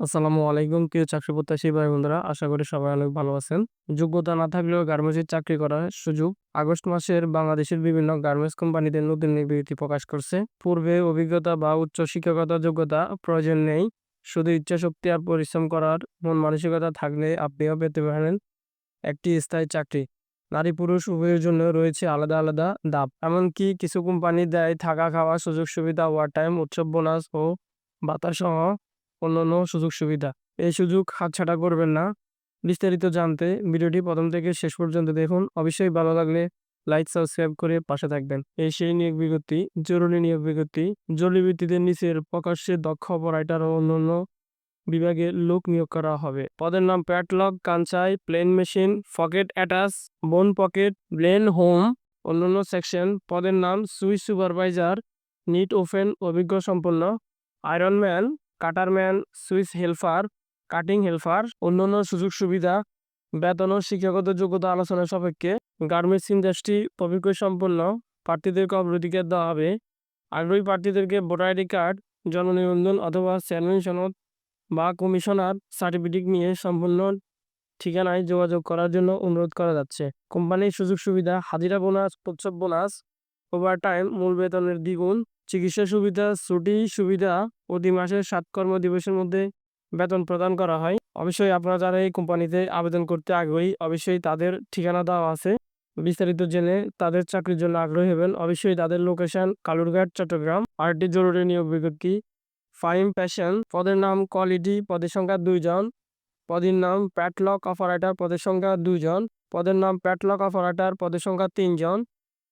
আসসালামু আলাইকুম। প্রিয় চাকরি প্রত্যাশী ভাই বন্ধুরা আশা করি সবাই অনেক ভালো আছেন। যোগ্যতা না থাকলেও গার্মেন্টসে চাকরি করার সুযোগ। আগস্ট মাসের বাংলাদেশের বিভিন্ন গার্মেন্টস কোম্পানিতে নতুন বিবৃতি প্রকাশ করছে। পূর্বে অভিজ্ঞতা বা উচ্চ শিক্ষকতা যোগ্যতা প্রয়োজন নেই। শুধু ইচ্ছা শক্তি আর পরিশ্রম করার মন মানসিকতা থাকলে আপনিও পেতে পারেন একটি স্থায়ী চাকরি। নারী পুরুষ উভয়ের জন্য রয়েছে আলাদা আলাদা দাব এমনকি কিছু কোম্পানি দেয় থাকা খাওয়া সুযোগ সুবিধা ওয়ার টাইম উৎসব বোনাস ও ভাতা সহ অন্যান্য সুযোগ সুবিধা। এই সুযোগ হাতছাড়া করবেন না। বিস্তারিত জানতে ভিডিওটি প্রথম থেকে শেষ পর্যন্ত দেখুন। অবশ্যই ভালো লাগলে লাইক, সাবস্ক্রাইব করে পাশে থাকবেন। এই সেই নিয়োগ বিজ্ঞপ্তি, জরুরি নিয়োগ বিজ্ঞপ্তি। জরুরি ভিত্তিতে নিচের প্রকাশ্যে দক্ষ অপারেটর ও অন্যান্য বিভাগে লোক নিয়োগ করা হবে। পদের নাম প্যাটলক Kansai plain machine pocket attach বোন পকেট ব্লেন হোম অন্যান্য সেকশন পদের নাম সুইচ সুপারভাইজার নিট ওপেন অভিজ্ঞ সম্পন্ন আয়রনম্যান কাটারম্যান সুইচ হেলপার কাটিং হেলপার অন্যান্য সুযোগ সুবিধা, বেতন ও শিক্ষাগত যোগ্যতা আলোচনা সাপেক্ষে গার্মেন্টস ইন্ডাস্ট্রি অভিজ্ঞ সম্পন্ন প্রার্থীদেরকে অগ্রাধিকার দেওয়া হবে। আগ্রহী প্রার্থীদেরকে ভোটার আইডি কার্ড, জন্ম নিবন্ধন অথবা চেয়ারম্যান সনদ বা কমিশনার সার্টিফিকেট নিয়ে সম্পূর্ণ ঠিকানায় যোগাযোগ করার জন্য অনুরোধ করা যাচ্ছে। কোম্পানির সুযোগ সুবিধা, হাজিরা বোনাস উৎসব বোনাস ওভারটাইম মূল বেতনের দ্বিগুণ। চিকিৎসা সুবিধা, ছুটি সুবিধা, প্রতি মাসে সাত কর্ম দিবসের মধ্যে বেতন প্রদান করা হয়। অবশ্যই আপনারা যারা এই কোম্পানিতে আবেদন করতে আগ্রহী, অবশ্যই তাদের ঠিকানা দেওয়া আছে। বিস্তারিত জেনে তাদের চাকরির জন্য আগ্রহী হবেন। অবশ্যই তাদের লোকেশন কালুরঘাট, চট্টগ্রাম। আরটি জরুরি নিয়োগ বিজ্ঞপ্তি, ফাইম প্যাশন পদের নাম কোয়ালিটি, পদের সংখ্যা দুইজন। পদের নাম প্যাটলক অপারেটর, পদের সংখ্যা দুইজন। পদের নাম প্যাটলক অপারেটর, পদের সংখ্যা তিনজন।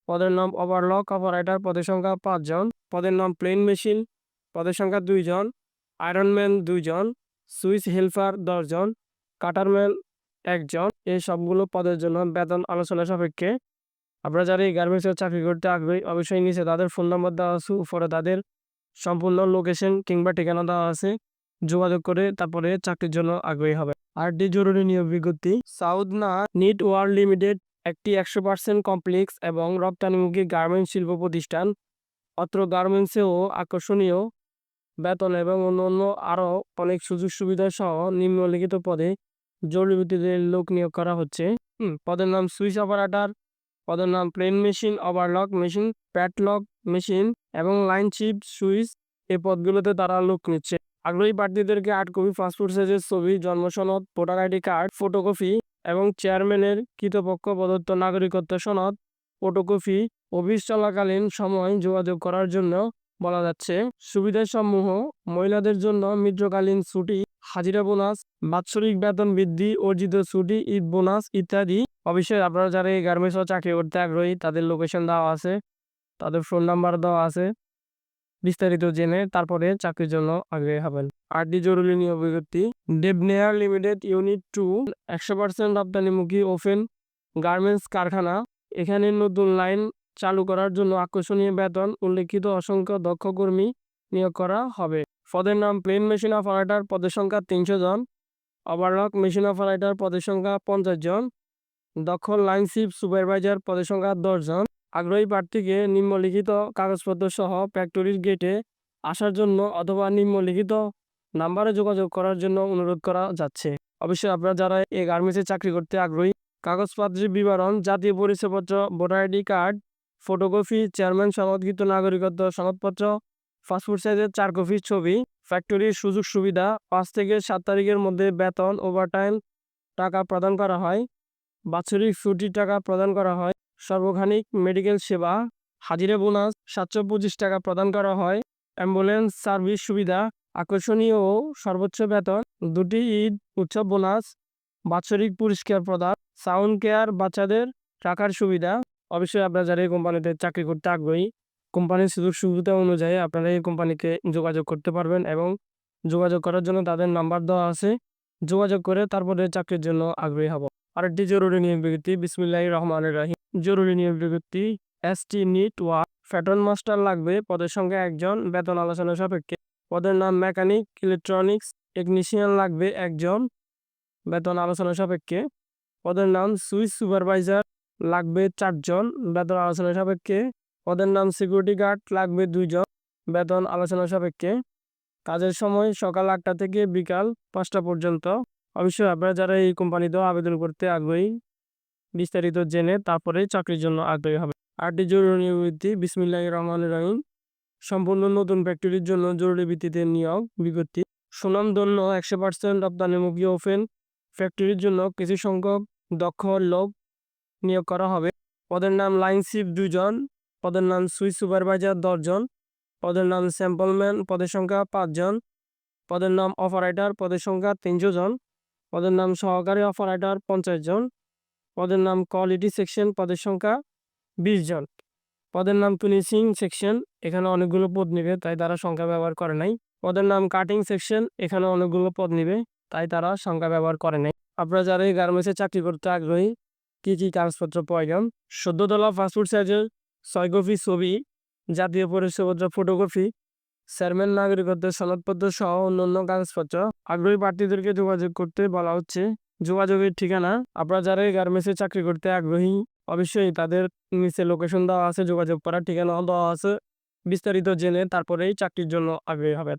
পদের নাম ওভারলক অপারেটর পদের সংখ্যা পাঁচজন পদের নাম প্লেন মেশিন, পদের সংখ্যা দুইজন আয়রনম্যান দুইজন সুইচ হেল্পার দশজন কাটারম্যান একজন এই সবগুলো পদের জন্য বেতন আলোচনা সাপেক্ষে। আপনারা যারা এই গার্মেন্টসের চাকরি করতে আগ্রহী, অবশ্যই নিচে তাদের ফোন নম্বর দেওয়া আছে, উপরে তাদের সম্পূর্ণ লোকেশন কিংবা ঠিকানা দেওয়া আছে। যোগাযোগ করে তারপরে চাকরির জন্য আগ্রহী হবে আর ডি জরুরি নিয়োগ বিজ্ঞপ্তি, সাউথ না নিট ওয়ার্ল্ড লিমিটেড একটি একশো পার্সেন্ট কমপ্লেক্স এবং রপ্তানিমুখী গার্মেন্টস শিল্প প্রতিষ্ঠান। অত্র গার্মেন্টসেও আকর্ষণীয় বেতন এবং অন্যান্য আরও অনেক সুযোগ সুবিধা সহ নিম্নলিখিত পদে জরুরি ভিত্তিতে লোক নিয়োগ করা হচ্ছে। পদের নাম সুইচ অপারেটর, পদের নাম plain machine, overlock machine flatlock machine এবং লাইন চিপ সুইচ এই পদগুলোতে তারা লোক নিচ্ছে। আগ্রহী প্রার্থীদেরকে আট কপি পাসপোর্ট সাইজের ছবি, জন্ম সনদ, ভোটার আইডি কার্ড, ফটোকপি এবং চেয়ারম্যানের কৃতপক্ষ প্রদত্ত নাগরিকত্ব সনদ, ফটোকপি অফিস চলাকালীন সময় যোগাযোগ করার জন্য বলা যাচ্ছে। সুবিধাসমূহ, মহিলাদের জন্য মৃত্যকালীন ছুটি, হাজিরা বোনাস, বাৎসরিক বেতন বৃদ্ধি, অর্জিত ছুটি, ঈদ বোনাস ইত্যাদি। অবশ্যই আপনারা যারা এই গার্মেন্টস চাকরি করতে আগ্রহী, তাদের লোকেশন দেওয়া আছে, তাদের ফোন নাম্বার দেওয়া আছে। বিস্তারিত জেনে তারপরে চাকরির জন্য আগ্রহী হবেন। আরডি জরুরি নিয়োগ বিজ্ঞপ্তি ডেবনেয়ার লিমিটেড ইউনিট টু একশো পার্সেন্ট রপ্তানিমুখী ওপেন গার্মেন্টস কারখানা। এখানে নতুন লাইন চালু করার জন্য আকর্ষণীয় বেতন, উল্লেখিত অসংখ্য দক্ষ কর্মী নিয়োগ করা হবে। পদের নাম প্লেন মেশিন অপারেটর পদের সংখ্যা তিনশো জন। ওভারলক মেশিন অপারেটর পদের সংখ্যা পঞ্চাশ জন। দক্ষ লাইন শিপ সুপারভাইজার পদের সংখ্যা দশ জন। আগ্রহী প্রার্থীকে নিম্নলিখিত কাগজপত্র সহ ফ্যাক্টরির গেটে আসার জন্য অথবা নিম্নলিখিত নাম্বারে যোগাযোগ করার জন্য অনুরোধ করা যাচ্ছে। অবশ্যই আপনারা যারা এই গার্মেন্টসে চাকরি করতে আগ্রহী, কাগজপত্রের বিবরণ, জাতীয় পরিচয়পত্র, voter ID card photocopy chairman সনদকৃত নাগরিকত্ব সনদপত্র পাসপোর্ট সাইজের চার কপি ছবি ফ্যাক্টরির সুযোগ সুবিধা, পাঁচ থেকে সাত তারিখের মধ্যে বেতন ওভারটাইম টাকা প্রদান করা হয়, বাৎসরিক ছুটির টাকা প্রদান করা হয় সর্বখানিক মেডিকেল সেবা, হাজিরা বোনাস, সাতশো পঁচিশ টাকা প্রদান করা হয়। অ্যাম্বুলেন্স, সার্ভিস সুবিধা, আকর্ষণীয় ও সর্বোচ্চ বেতন, দুটি ঈদ, উৎসব বোনাস, বাৎসরিক পুরস্কার প্রদান, সাউন্ড কেয়ার বাচ্চাদের রাখার সুবিধা। অবশ্যই আপনারা যারা এই কোম্পানিতে চাকরি করতে আগ্রহী, কোম্পানির সুযোগ সুবিধা অনুযায়ী আপনারা এই কোম্পানিকে যোগাযোগ করতে পারবেন এবং যোগাযোগ করার জন্য তাদের নাম্বার দেওয়া আছে। যোগাযোগ করে তারপরে চাকরির জন্য আগ্রহী হব। আরেকটি জরুরি নিয়োগ বিজ্ঞপ্তি বিসমিল্লাহ রহমানের রাহিম। জরুরি নিয়োগ বিজ্ঞপ্তি এস টি নিট ওয়া ফ্যাটন মাস্টার লাগবে, পদের সংখ্যা একজন, বেতন আলোচনা সাপেক্ষে। পদের নাম মেকানিক, ইলেকট্রনিক্স, টেকনিশিয়ান লাগবে একজন, বেতন আলোচনা সাপেক্ষে। পদের নাম সুইচ সুপারভাইজার, লাগবে চারজন, বেতন আলোচনা সাপেক্ষে। পদের নাম সিকিউরিটি গার্ড, লাগবে দুইজন, বেতন আলোচনা সাপেক্ষে। কাজের সময় সকাল আটটা থেকে বিকাল পাঁচটা পর্যন্ত। অবশ্যই আপনারা যারা এই কোম্পানিতেও আবেদন করতে আগ্রহী বিস্তারিত জেনে তারপরে চাকরির জন্য আগ্রহী হবে। আটটি জরুরি নিয়োগটি বিসমিল্লাহ রহমান রহিম। সম্পূর্ণ নতুন ফ্যাক্টরির জন্য জরুরি ভিত্তিতে নিয়োগ বিজ্ঞপ্তি। সুনামধন্য একশো পার্সেন্ট রপ্তানিমুখী ওপেন। ফ্যাক্টরির জন্য কিছু সংখ্যক দক্ষ লোক নিয়োগ করা হবে। পদের নাম লাইন শিপ দুজন পদের নাম সুইচ সুপারভাইজার দশজন, পদের নাম স্যাম্পলম্যান পদের সংখ্যা পাঁচজন, পদের নাম অপারেটর পদের সংখ্যা তিনশো জন, পদের নাম সহকারী অপারেটর পঞ্চাশ জন পদের নাম কোয়ালিটি সেকশন পদের সংখ্যা বিশ জন। পদের নাম ফিনিশিং সেকশন এখানে অনেকগুলো পদ নেবে, তাই তারা সংখ্যা ব্যবহার করে নাই। পদের নাম কাটিং সেকশন এখানে অনেকগুলো পদ নেবে, তাই তারা সংখ্যা ব্যবহার করে নাই। আপনারা যারা এই গার্মেন্টসে চাকরি করতে আগ্রহী, কী কী কাগজপত্র প্রয়োজন সদ্যতলা পাসপোর্ট সাইজের ছয় কপি ছবি, জাতীয় পরিচয়পত্র ফটোকপি চেয়ারম্যান নাগরিকত্বের সনদপত্র সহ অন্যান্য কাগজপত্র। আগ্রহী প্রার্থীদেরকে যোগাযোগ করতে বলা হচ্ছে। যোগাযোগের ঠিকানা। আপনারা যারা গার্মেন্টসে চাকরি করতে আগ্রহী, অবশ্যই তাদের নিচে লোকেশন দেওয়া আছে, যোগাযোগ করার ঠিকানাও দেওয়া আছে। বিস্তারিত জেনে তারপরেই চাকরির জন্য আগ্রহী হবেন।